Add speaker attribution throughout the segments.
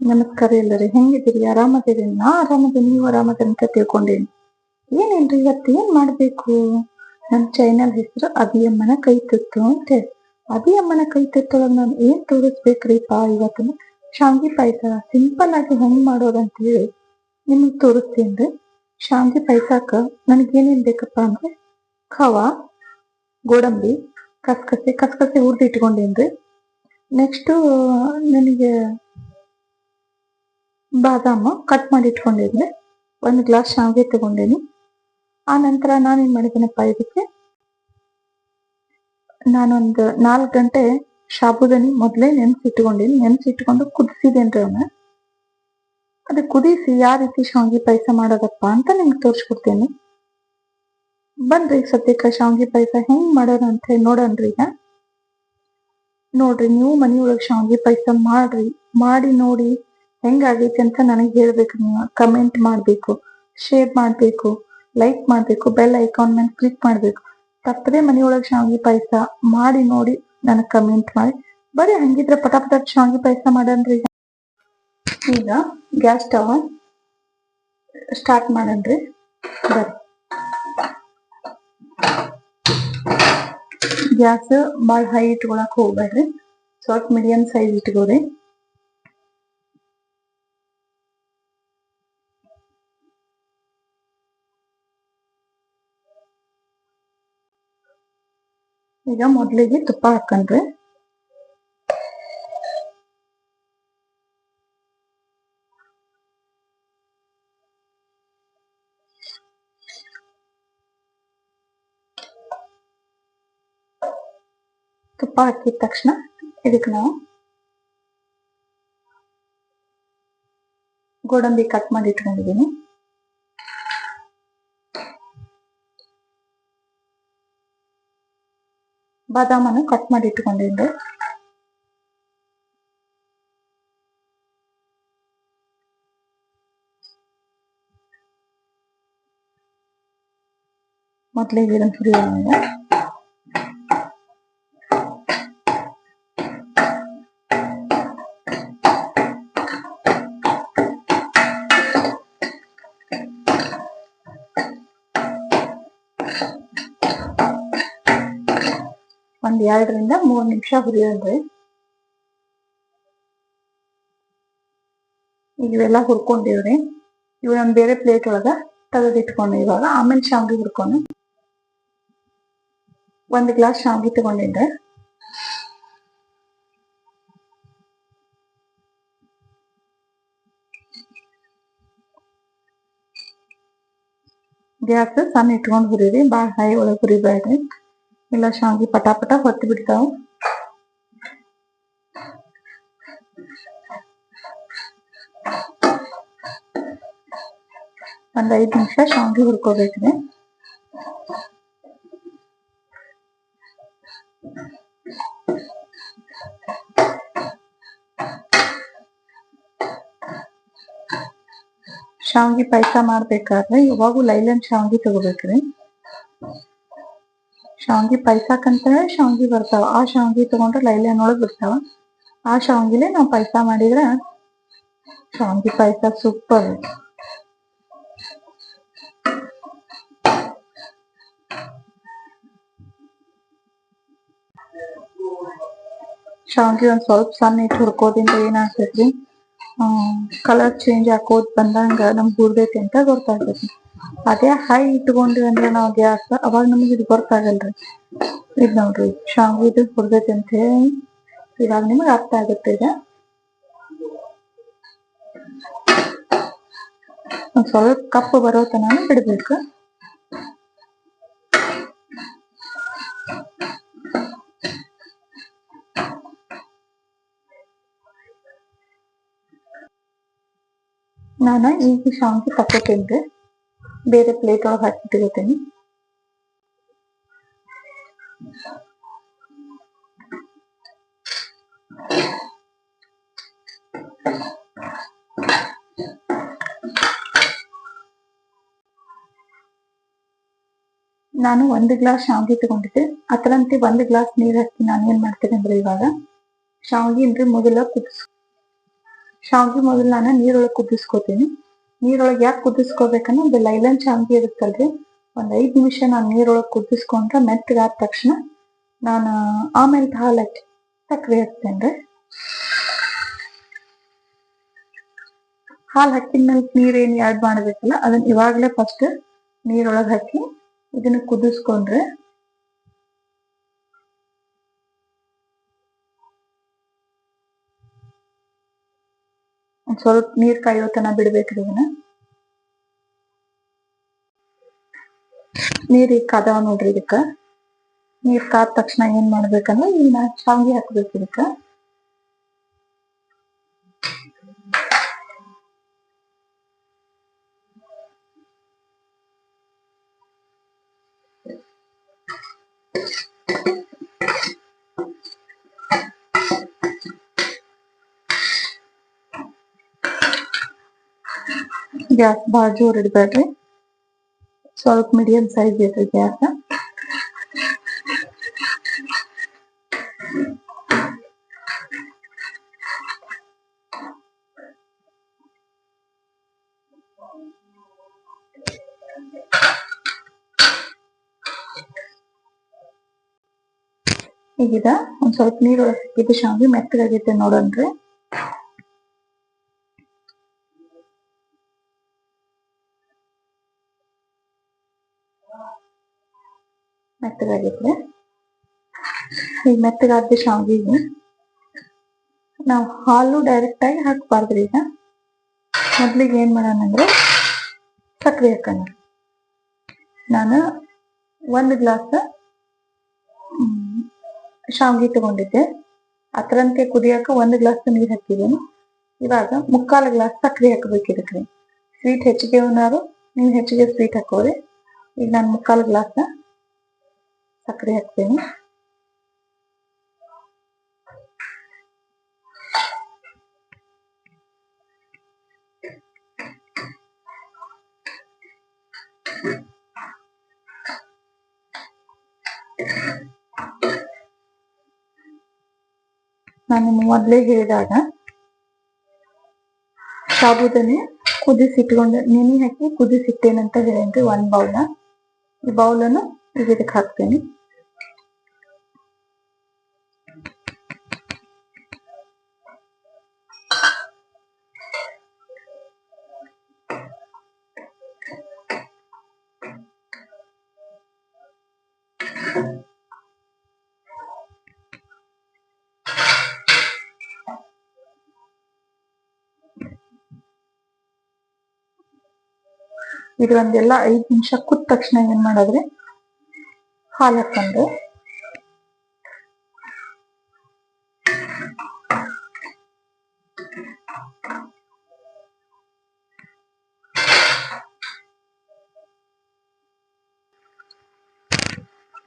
Speaker 1: ನಮಸ್ಕಾರ ಎಲ್ಲರಿ. ಹೆಂಗಿದ್ದೀರಿ? ಆರಾಮದಿರಿ? ನಾ ಆರಾಮದೀನಿ, ನೀವು ಆರಾಮದಿರಿ ಅಂತ ತಿಳ್ಕೊಂಡೇನಿ. ಏನೇನ್ರಿ ಇವತ್ತು? ಏನ್ ಮಾಡ್ಬೇಕು? ನನ್ ಚಾನೆಲ್ ಹೆಸರು ಅಭಿಯಮ್ಮನ ಕೈ ತುತ್ತು ಅಂತ. ಅಭಿಯಮ್ಮನ ಕೈ ತುತ್ತೊಳಗೆ ನಾನು ಏನ್ ತೋರಿಸ್ಬೇಕ್ರಿಪ್ಪ ಇವತ್ತು? ಶಾಂಗಿ ಪಾಯಸ. ಸಿಂಪಲ್ ಆಗಿ ಹೆಂಗ್ ಮಾಡೋದಂತ ಹೇಳಿ ನಿಮಗೆ ತೋರಿಸ್ತೀನಿ. ಶಾಂಗಿ ಪಾಯಸಕ್ಕ ಏನೇನ್ ಬೇಕಪ್ಪ ಅಂದ್ರೆ ಖವಾ, ಗೋಡಂಬಿ, ಕಸ್ಕಸೆ. ಕಸ್ಕಸೆ ಹುರ್ದಿಟ್ಕೊಂಡೇನ್ರಿ. ನೆಕ್ಸ್ಟ್ ನನಗೆ ಬಾದಾಮು ಕಟ್ ಮಾಡಿ ಇಟ್ಕೊಂಡಿದ್ದೆ. ಒಂದು ಗ್ಲಾಸ್ ಶಾವಿಗೆ ತಗೊಂಡೇನಿ. ಆ ನಂತರ ನಾನು ಏನ್ ಮಾಡಿದ್ದೀನಪ್ಪ ಇದಕ್ಕೆ? ನಾನೊಂದು ನಾಲ್ಕು ಗಂಟೆ ಸಾಬುದಾನಿ ಮೊದಲೇ ನೆನ್ಸಿಟ್ಕೊಂಡಿನಿ ನೆನ್ಸಿಟ್ಕೊಂಡು ಕುದಿಸಿದೇನ್ರಿ ಅವನ್ನ. ಅದು ಕುದಿಸಿ ಯಾವ ರೀತಿ ಶಾವಿಗೆ ಪಾಯಸ ಮಾಡೋದಪ್ಪ ಅಂತ ನಿಮ್ಗೆ ತೋರಿಸ್ಕೊಡ್ತೇನೆ. ಬನ್ರಿ ಸದ್ಯಕ್ಕೆ ಶಾವಿಗೆ ಪಾಯಸ ಹೆಂಗ್ ಮಾಡೋಣ ಅಂತ ಹೇಳಿ ನೋಡೋಣ್ರಿ ಈಗ. ನೋಡ್ರಿ, ನೀವು ಮನೆಯೊಳಗೆ ಶಾವಿಗೆ ಪಾಯಸ ಮಾಡ್ರಿ. ಮಾಡಿ ನೋಡಿ. ಹೆಂಗಾಗೈತಿ ಅಂತ ನನಗೆ ಹೇಳ್ಬೇಕು ನೀವು ಕಮೆಂಟ್ ಮಾಡಬೇಕು ಶೇರ್ ಮಾಡಬೇಕು ಲೈಕ್ ಮಾಡಬೇಕು ಬೆಲ್ ಐಕಾನ್ ಮೇಲೆ ಕ್ಲಿಕ್ ಮಾಡಬೇಕು. ತಪ್ಪದೆ ಮನೆಯೊಳಗೆ ಶಾವಿಗೆ ಪಾಯಸ ಮಾಡಿ ನೋಡಿ ನನಗೆ ಕಮೆಂಟ್ ಮಾಡಿ. ಬರೀ ಹಂಗಿದ್ರೆ ಪಟ ಪಟ ಶಾವಿಗೆ ಪಾಯಸ ಮಾಡನ್ರಿ. ಈಗ ಈಗ ಗ್ಯಾಸ್ ಸ್ಟವ್ ಸ್ಟಾರ್ಟ್ ಮಾಡನ್ರಿ. ಬರ್ರಿ ಗ್ಯಾಸ್ ಭಾಳ ಹೈ ಇಟ್ಕೊಳಕ್ ಹೋಗ್ಬೇಡ್ರಿ. ಸ್ವಲ್ಪ ಮೀಡಿಯಂ ಸೈಜ್ ಇಟ್ಕೋರಿ. ಈಗ ಮೊದ್ಲಿಗೆ ತುಪ್ಪ ಹಾಕನ್ರಿ ತುಪ್ಪ ಹಾಕಿದ ತಕ್ಷಣ ಇದಕ್ಕೆ ನಾವು ಗೋಡಂಬಿ ಕಟ್ ಮಾಡಿ ಇಟ್ಕೊಂಡಿದ್ದೀನಿ ಬಾದಾಮನ್ನು ಕಟ್ ಮಾಡಿ ಇಟ್ಕೊಂಡಿದ್ದೆ ಮೊದಲಿಗೆ ಇದನ್ನು ಹುರಿಯೋಣ ಒಂದ್ ಎರಡರಿಂದ ಮೂರ್ ನಿಮಿಷ ಹುರಿಯೋದ್ರಿ ಈಗ ಇವೆಲ್ಲ ಹುರ್ಕೊಂಡಿವ್ರಿ ಇವ್ ಒಂದ್ ಬೇರೆ ಪ್ಲೇಟ್ ಒಳಗ ತೆಗೆದಿಟ್ಕೊಂಡು ಇವಾಗ ಆಮೇಲೆ ಶಾವ್ಗಿ ಹುರ್ಕೊಂಡು ಒಂದ್ ಗ್ಲಾಸ್ ಶಾವ್ಗಿ ತಗೊಂಡಿದ್ದೆ ಗ್ಯಾಸ್ ಸಣ್ಣ ಇಟ್ಕೊಂಡ್ ಹುರಿರಿ ಬಾಳ ಹೈ ಒಳಗ್ ಹುರಿಬೇಡ್ರಿ ಇಲ್ಲ ಶಾವಿಗೆ ಪಟಾಪಟ ಹೊತ್ತಿ ಬಿಡ್ತಾವ. ಒಂದ್ ಐದ್ ನಿಮಿಷ ಶಾವಿಗೆ ಹುರ್ಕೋಬೇಕ್ರಿ. ಶಾವಿಗೆ ಪಾಯಸ ಮಾಡ್ಬೇಕಾದ್ರೆ ಯಾವಾಗೂ ಲೈಲನ್ ಶಾವಿಗೆ ತಗೋಬೇಕ್ರಿ. ಶಾವ್ಗಿ ಪಾಯಸಕ್ಕಂತಾನೆ ಶಾವ್ಗಿ ಬರ್ತಾವ. ಆ ಶಾವ್ಗಿ ತಗೊಂಡ್ರೆ ಲೈಲನ್ ಒಳಗ್ ಬರ್ತಾವ ಆ ಶಾವ್ಗಿಲೆ ನಾವು ಪಾಯಸ ಮಾಡಿದ್ರೆ ಶಾವ್ಗಿ ಪಾಯಸ ಸೂಪರ್ ಶಾವ್ಗಿ ಒಂದ್ ಸ್ವಲ್ಪ ಸಣ್ಣ ಇಟ್ಟು ಹುಡ್ಕೋದಿಂದ ಏನಾಗ್ತೈತ್ರಿ? ಕಲರ್ ಚೇಂಜ್ ಹಾಕೋದ್ ಬಂದಂಗ ನಮ್ಗೆ ಹುರ್ದೈತಿ ಅಂತ ಗೊತ್ತಾಗ್ತೈತಿ ಅದೇ ಹೈ ಇಟ್ಕೊಂಡ್ವಿ ಅಂದ್ರೆ ನಾವ್ ಗ್ಯಾಸ್, ಅವಾಗ ನಮ್ಗೆ ಇದು ಗೊತ್ತಾಗಲ್ರಿ. ಇದು ನೋಡ್ರಿ ಶಾವ್ಗಿದು ಹುರ್ದೈತಿ ಅಂತ ಹೇಳಿ ಇವಾಗ ನಿಮಗೆ ಅರ್ಥ ಆಗುತ್ತೆ ಈಗ. ಸ್ವಲ್ಪ ಕಪ್ಪು ಬರೋ ತನಕ ಬಿಡ್ಬೇಕು. ನಾನು ಈಗ ಶಾವ್ಗಿ ತಕೋತೇನ್ರಿ ಬೇರೆ ಪ್ಲೇಟ್ ಒಳಗೆ ಹಾಕಿ ಇಟ್ಕೋತೀನಿ ನಾನು ಒಂದು ಗ್ಲಾಸ್ ಶಾವಿಗೆ ತಗೊಂಡಿದ್ದೆ. ಅದರಂತೆ ಒಂದು ಗ್ಲಾಸ್ ನೀರ್ ಹಾಕಿ ನಾನು ಏನ್ ಮಾಡ್ತೇನೆ ಅಂದ್ರೆ ಇವಾಗ ಶಾವಿಗೆ ಅಂದ್ರೆ ಮೊದಲ ಕುದಿಸ್, ಶಾವಿಗೆ ಮೊದಲು ನಾನು ನೀರೊಳಗೆ ಕುದಿಸ್ಕೊತೀನಿ. ನೀರೊಳಗೆ ಯಾಕೆ ಕುದಿಸ್ಕೋಬೇಕಂದ್ರೆ ಒಂದು ಲೈಲನ್ ಶಾವ್ಗಿ ಇರುತ್ತಲ್ರಿ. ಒಂದ್ ಐದ್ ನಿಮಿಷ ನಾನು ನೀರೊಳಗೆ ಕುದಿಸ್ಕೊಂಡ್ರೆ ಮೆತ್ತಗಾದ ತಕ್ಷಣ ನಾನು ಆಮೇಲೆ ಹಾಲಕ್ಕೆ ಹಾಕಿ ಹಾಕ್ತೇನೆ ರೀ ಹಾಲು ಹಾಕಿದ್ಮೇಲೆ ನೀರೇನು ಆ್ಯಡ್ ಮಾಡಬೇಕಲ್ಲ ಅದನ್ನ ಇವಾಗಲೇ ಫಸ್ಟ್ ನೀರೊಳಗೆ ಹಾಕಿ ಇದನ್ನ ಕುದಿಸ್ಕೊಂಡ್ರೆ ಒಂದ್ ಸ್ವಲ್ಪ ನೀರ್ ಕಾಯೋ ತನ ಬಿಡ್ಬೇಕ್ರಿ ಇದನ್ನ ನೀರ್ ಈಗ ಕಾದವ ನೋಡ್ರಿ ಇದಕ್ಕ ನೀರ್ ಕಾದ ತಕ್ಷಣ ಏನ್ ಮಾಡ್ಬೇಕಂದ್ರೆ ಇನ್ನ ಶಾವ್ಗಿ ಹಾಕ್ಬೇಕು ಇದಕ್ಕ ಗ್ಯಾಸ್ ಭಾಳ ಜೋರ್ ಇಡ್ಬೇಡ್ರಿ ಸ್ವಲ್ಪ ಮೀಡಿಯಂ ಸೈಜ್ ಇರ್ರಿ ಗ್ಯಾಸ್ ಈಗಿದ ಒಂದ್ ಸ್ವಲ್ಪ ನೀರೊಳಗೆ ಸಿಕ್ಕಿದ್ದು ಶಾವ್ಗಿ ಮೆತ್ತಗಾಗೈತೆ ನೋಡನ್ರಿ ಮೆತ್ತಗಾಗೈತ್ರಿ ಈಗ ಮೆತ್ತಗಾದ ಶಾವ್ಗಿಗೆ ನಾವು ಹಾಲು ಡೈರೆಕ್ಟ್ ಆಗಿ ಹಾಕ್ಬಾರ್ದ್ರಿ ಈಗ. ಮೊದ್ಲಿಗೆ ಏನ್ ಮಾಡೋಣ ಅಂದ್ರೆ ಸಕ್ಕರೆ ಹಾಕೋಣ. ನಾನು ಒಂದು ಗ್ಲಾಸ್ ಶಾವ್ಗಿ ತಗೊಂಡಿದ್ದೆ. ಅದರಂತೆ ಕುದಿಯಾಕ ಒಂದು ಗ್ಲಾಸ್ ನೀರು ಹಾಕಿದ್ದೀನಿ. ಇವಾಗ ಮುಕ್ಕಾಲು ಗ್ಲಾಸ್ ಸಕ್ಕರೆ ಹಾಕಬೇಕು ಇದಕ್ಕೆ. ಸ್ವೀಟ್ ಹೆಚ್ಚಿಗೆ ಅನ್ನೋರು ನೀವು ಹೆಚ್ಚಿಗೆ ಸ್ವೀಟ್ ಹಾಕೋರಿ. ಈಗ ನಾನು ಮುಕ್ಕಾಲು ಗ್ಲಾಸ್ ಸಕ್ಕರೆ ಹಾಕ್ತೀನಿ ನಾನು ಮೊದಲೇ ಹೇಳಿದಾಗ ಸಾಬೂದನೆ ಕುದಿಸಿಟ್ಕೊಂಡು ನೆನೆ ಹಾಕಿ ಕುದಿಸಿಟ್ಟೇನಂತ ಹೇಳೇನ್ರಿ ಒಂದ್ ಬೌಲ್ನ ಈ ಬೌಲನ್ನು ಈಗ ಇದಕ್ಕೆ ಹಾಕ್ತೀನಿ ಇದು ಒಂದೆಲ್ಲ ಐದ್ ನಿಮಿಷ ಕುದ ತಕ್ಷಣ ಏನ್ ಮಾಡಿದ್ರೆ ಹಾಲು ಹಾಕೊಂಡು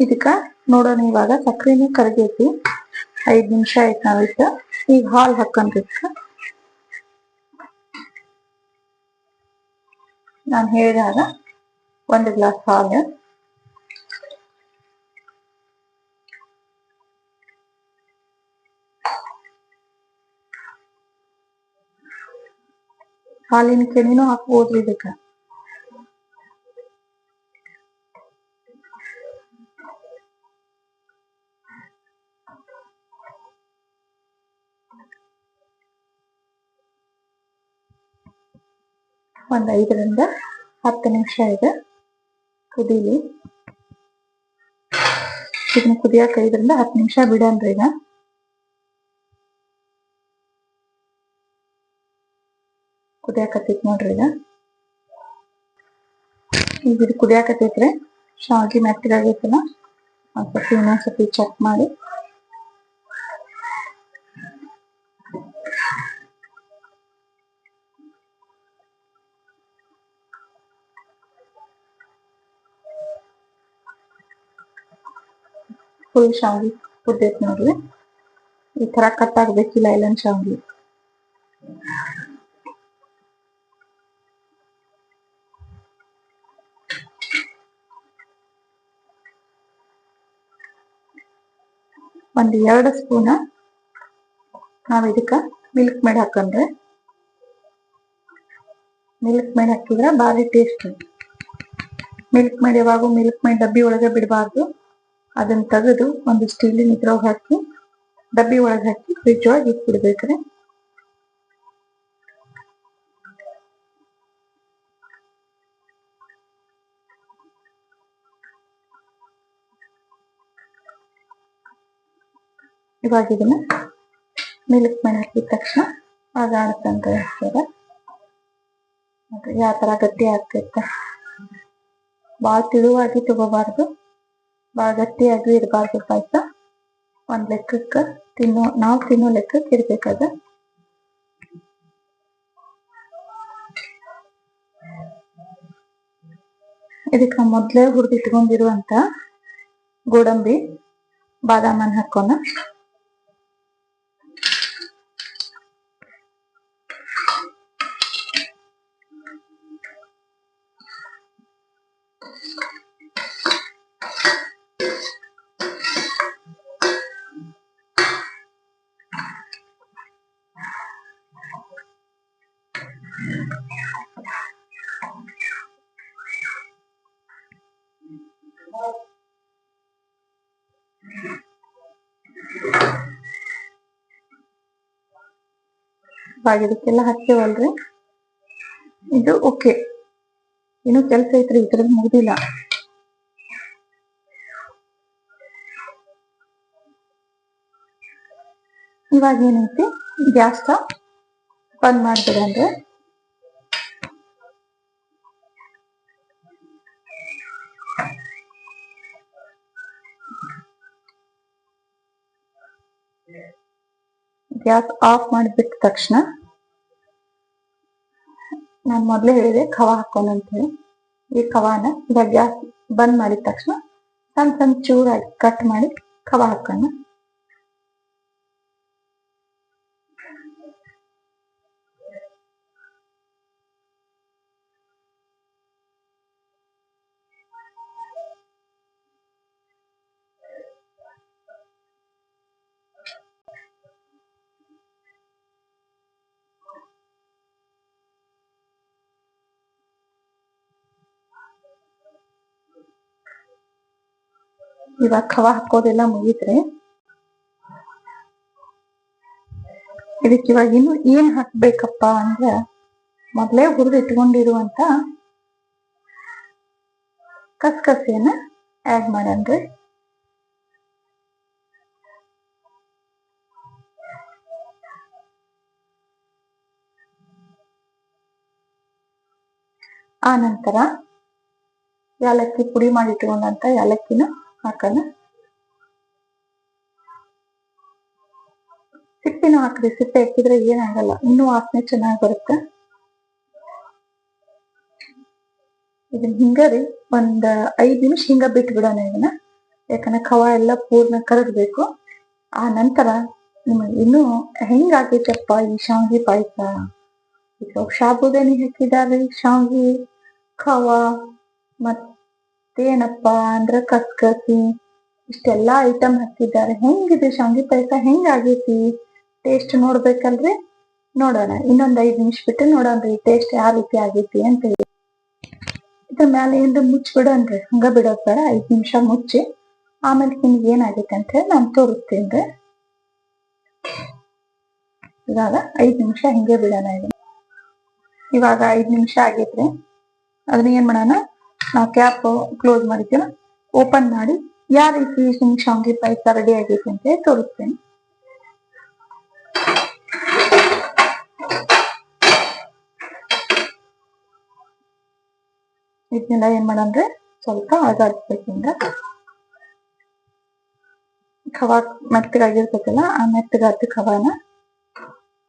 Speaker 1: ಇದಕ್ಕ ನೋಡೋಣ ಇವಾಗ ಸಕ್ಕರೆನೂ ಕರಗೈತಿ ಐದು ನಿಮಿಷ ಆಯ್ತು ನಾವಿಷ್ಟ ಈಗ ಹಾಲು ಹಾಕೊಂಡ್ರಿ. ನಾನು ಹೇಳಿದಾಗ ಒಂದು ಗ್ಲಾಸ್ ಹಾಲು. ಹಾಲಿನ ಕೆನೆನೂ ಹಾಕ್ಬೋದ್ರಿ ಇದಕ್ಕ. ಒಂದ್ ಐದರಿಂದ ಹತ್ತು ನಿಮಿಷ ಇದೆ. ಕುದೀಲಿ. ಇದನ್ನ ಕುದಿಯಾಕ ಐದರಿಂದ ಹತ್ತು ನಿಮಿಷ ಬಿಡನ್ರಿ ಈಗ. ಕುದಿಯಾಕತ್ತೈತಿ ನೋಡ್ರಿ ಈಗ. ಈಗ ಇದು ಕುದಿಯಾಕತ್ತೈತ್ರಿ ಶಾವಿಗೆ ಮೆತ್ತಗಾಗೈತಲ್ಲ ಒಂದ್ಸತಿ ಇನ್ನೊಂದ್ಸತಿ ಚೆಕ್ ಮಾಡಿ. ಫುಲ್ ಶಾವಿಗೆ ಕುದ್ದೈತಿ ನೋಡ್ರಿ. ಈ ತರ ಕಟ್ ಆಗ್ಬೇಕಿಲ್ಲ ಐಲನ್ ಶಾವಿಗೆ. ಒಂದ್ ಎರಡು ಸ್ಪೂನ್ ನಾವ್ ಇದಕ್ಕ ಮಿಲ್ಕ್ ಮೇಡ್ ಹಾಕೊಂಡ್ರೆ. ಮಿಲ್ಕ್ ಮೇಡ್ ಹಾಕಿದ್ರೆ ಭಾರಿ ಟೇಸ್ಟ್ ಮಿಲ್ಕ್ ಮೇಡ್ ಯಾವಾಗೂ ಮಿಲ್ಕ್ ಮೇಡ್ ಡಬ್ಬಿ ಒಳಗೆ ಬಿಡಬಾರ್ದು. ಅದನ್ನ ತೆಗೆದು ಒಂದು ಸ್ಟೀಲಿನ ಇದ್ರೊಳಗೆ ಹಾಕಿ, ಡಬ್ಬಿ ಒಳಗೆ ಹಾಕಿ ಫ್ರಿಜ್ ಒಳಗೆ ಇಟ್ಬಿಡ್ಬೇಕ್ರಿ. ಇವಾಗ ಇದನ್ನ ಮಿಲ್ಕ್ ಮೇಲೆ ಹಾಕಿದ ತಕ್ಷಣ ಆಗ ಅಂತ ಯಾವ ತರ ಗಟ್ಟಿ ಆಗ್ತೈತೆ ಭಾಳ ತಿಳುವಾಗಿ ತಗೋಬಾರ್ದು. ಭಾಳ ಗಟ್ಟಿಯಾಗಿ ಇರಬಾರ್ದು ಪಾಯಸ ಒಂದ್ ಲೆಕ್ಕಕ್ಕ ತಿನ್ನೋ, ನಾವು ತಿನ್ನೋ ಲೆಕ್ಕಕ್ಕೆ ಇರ್ಬೇಕದ? ಇದಕ್ಕ ಮೊದ್ಲೇ ಹುರಿದಿಟ್ಕೊಂಡಿರುವಂತ ಗೋಡಂಬಿ, ಬಾದಾಮನ್ ಹಾಕೋಣ. ಇವಾಗ ಇದಕ್ಕೆಲ್ಲ ಹಾಕ್ತೇವಲ್ರಿ? ಇದು ಓಕೆ. ಇನ್ನು ಕೆಲಸ ಐತ್ರಿ, ಈ ತರದ್ ಮುಗ್ದಿಲ್ಲ. ಇವಾಗ ಏನೈತಿ? ಗ್ಯಾಸ್ ಬಂದ್ ಮಾಡ್ಬಿಡಂದ್ರೆ ಗ್ಯಾಸ್ ಆಫ್ ಮಾಡಿಬಿಟ್ಟ ತಕ್ಷಣ ನಾನು ಮೊದ್ಲೇ ಹೇಳಿದೆ ಖವಾ ಹಾಕೋಣ ಅಂತ ಹೇಳಿ ಈ ಖವಾನ ಈಗ ಗ್ಯಾಸ್ ಬಂದ್ ಮಾಡಿದ ತಕ್ಷಣ ಸಣ್ಣ ಸಣ್ಣ ಚೂರಾಗಿ ಕಟ್ ಮಾಡಿ ಖವಾ ಹಾಕೋಣ. ಇವಾಗ ಖವಾ ಹಾಕೋದೆಲ್ಲ ಮುಗಿದ್ರೆ ಇದಕ್ಕೆ ಇವಾಗ ಇನ್ನು ಏನ್ ಹಾಕ್ಬೇಕಪ್ಪ ಅಂದ್ರ ಮೊದ್ಲೇ ಹುರಿದು ಇಟ್ಕೊಂಡಿರುವಂತ ಕಸ್ಕಸೆಯನ್ನ ಆಡ್ ಮಾಡನ್ರಿ ಆ ನಂತರ ಯಾಲಕ್ಕಿ ಪುಡಿ ಮಾಡಿ ಇಟ್ಕೊಂಡಂತ ಯಾಲಕ್ಕಿನ ಹಾಕೋಣ ಸಿಪ್ಪಿನ ಹಾಕ್ರಿ, ಸಿಪ್ಪೆ ಹಾಕಿದ್ರೆ ಏನಾಗಲ್ಲ, ಇನ್ನೂ ವಾಸನೆ ಚೆನ್ನಾಗಿ ಬರುತ್ತೆ. ಇದನ್ನ ಹಿಂಗರಿ ಒಂದ್ ಐದ್ ನಿಮಿಷ ಹಿಂಗ ಬಿಟ್ಟು ಬಿಡೋಣ ಇದನ್ನ. ಯಾಕಂದ್ರೆ ಕವ ಎಲ್ಲ ಪೂರ್ಣ ಕರಗಬೇಕು. ಆ ನಂತರ ನಿಮಗೆ ಇನ್ನೂ ಹೆಂಗಾಗೈತಪ್ಪ ಈ ಶಾವ್ಗಿ ಪಾಯಸ? ಈಗ ಸಾಬುದಾನಿ ಹಾಕಿದಾರೆ ಕವ ಖವ ಮತ್ತೇನಪ್ಪ ಅಂದ್ರ ಕಸ್ಕಸಿ, ಇಷ್ಟೆಲ್ಲಾ ಐಟಮ್ ಹಾಕಿದ್ದಾರೆ. ಹೆಂಗಿದೆ ಶಾಂಗಿ ಪಾಯಸ? ಹೆಂಗಾಗೈತಿ ಟೇಸ್ಟ್ ನೋಡ್ಬೇಕಲ್ರಿ? ನೋಡೋಣ. ಇನ್ನೊಂದ್ ಐದ್ ನಿಮಿಷ ಬಿಟ್ಟು ನೋಡೋಣ್ರಿ ಟೇಸ್ಟ್ ಯಾವ ರೀತಿ ಆಗೈತಿ ಅಂತ ಹೇಳಿ. ಇದ್ರ ಮ್ಯಾಲೆ ಏನ್ರ ಮುಚ್ಚಿ ಬಿಡೋಣ್ರಿ ಹಂಗ ಬಿಡೋದ್ ಬೇಡ, ಐದ್ ನಿಮಿಷ ಮುಚ್ಚಿ. ಆಮೇಲೆ ನಿಮ್ಗೆ ಏನಾಗೈತೆ ಅಂತ ಹೇಳಿ ನಾನು ತೋರಿಸ್ತೀನಿ ಇವಾಗ ಐದ್ ನಿಮಿಷ ಹಿಂಗೆ ಬಿಡೋಣ ಇವಾಗ ಐದ್ ನಿಮಿಷ ಆಗೈತ್ರಿ ಅದನ್ನ ಏನ್ ಮಾಡೋಣ? ನಾವು ಕ್ಯಾಪ್ ಕ್ಲೋಸ್ ಮಾಡಿದ್ದೀವಿ. ಓಪನ್ ಮಾಡಿ, ಯಾವ ರೀತಿ ನಿಮ್ ಶಾವ್ಗಿ ಪಾಯಸ ರೆಡಿ ಆಗೈತೆ ಅಂತ ತೋರಿಸ್ತೀನಿ. ಇದನ್ನೆಲ್ಲ ಏನ್ ಮಾಡಂದ್ರೆ ಸ್ವಲ್ಪ ಅಳಗಾಡ್ಸ್ಬೇಕು ಹಿಂಗ ಖವಾ ಮೆತ್ತಗಾಗಿರ್ತೈತಲ್ಲ, ಆ ಮೆತ್ತಗಾದ ಕವಾನ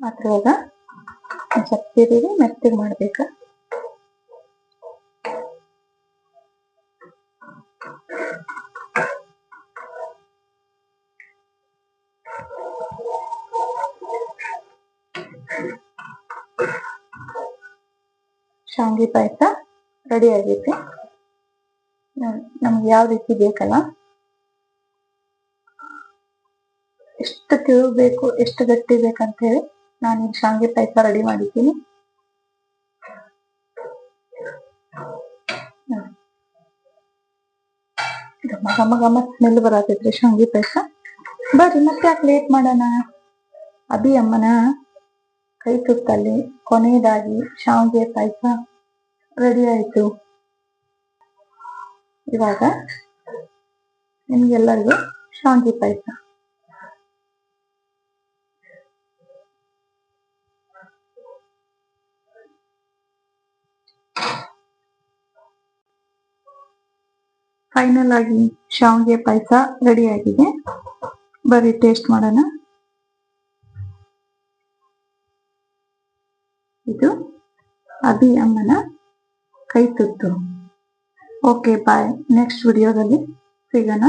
Speaker 1: ಮಾತ್ರ ಇವಾಗ ತಿರುಗಿ ಮೆತ್ತಗೆ ಮಾಡ್ಬೇಕ. ಶಾವಿಗೆ ಪಾಯಸ ರೆಡಿ ಆಗೈತಿ. ನಮ್ಗೆ ಯಾವ ರೀತಿ ಬೇಕಲ್ಲ. ಎಷ್ಟು ತಿರುವು ಬೇಕು, ಎಷ್ಟು ಗಟ್ಟಿ ಬೇಕಂತ ಹೇಳಿ ನಾನು ಈಗ ಶಾವಿಗೆ ಪಾಯಸ ರೆಡಿ ಮಾಡಿದ್ದೀನಿ. ಘಮ ಘಮ ಘಮ ಸ್ಮೆಲ್ ಬರತೈತ್ರಿ ಶಾವಿಗೆ ಪಾಯಸ. ಬರ್ರಿ, ಮತ್ತೆ ಯಾಕೆ ಲೇಟ್ ಮಾಡೋಣ? ಅಭಿ ಅಮ್ಮನ? ಕೈ ತುತ್ತಲ್ಲಿ ಕೊನೆಯದಾಗಿ ಶಾವಿಗೆ ಪಾಯಸ ರೆಡಿ ಆಯಿತು. ಇವಾಗ ನಿಮಗೆಲ್ಲರಿಗೂ ಶಾವಿಗೆ ಪಾಯಸ. ಫೈನಲ್ ಆಗಿ ಶಾವಿಗೆ ಪಾಯಸ ರೆಡಿ ಆಗಿದೆ. ಬರೀ ಟೇಸ್ಟ್ ಮಾಡೋಣ ಇದು ಅಭಿ ಅಮ್ಮನ ಕೈ ತುತ್ತು ಓಕೆ ಬಾಯ್ ನೆಕ್ಸ್ಟ್ ವಿಡಿಯೋದಲ್ಲಿ ಸಿಗೋಣ.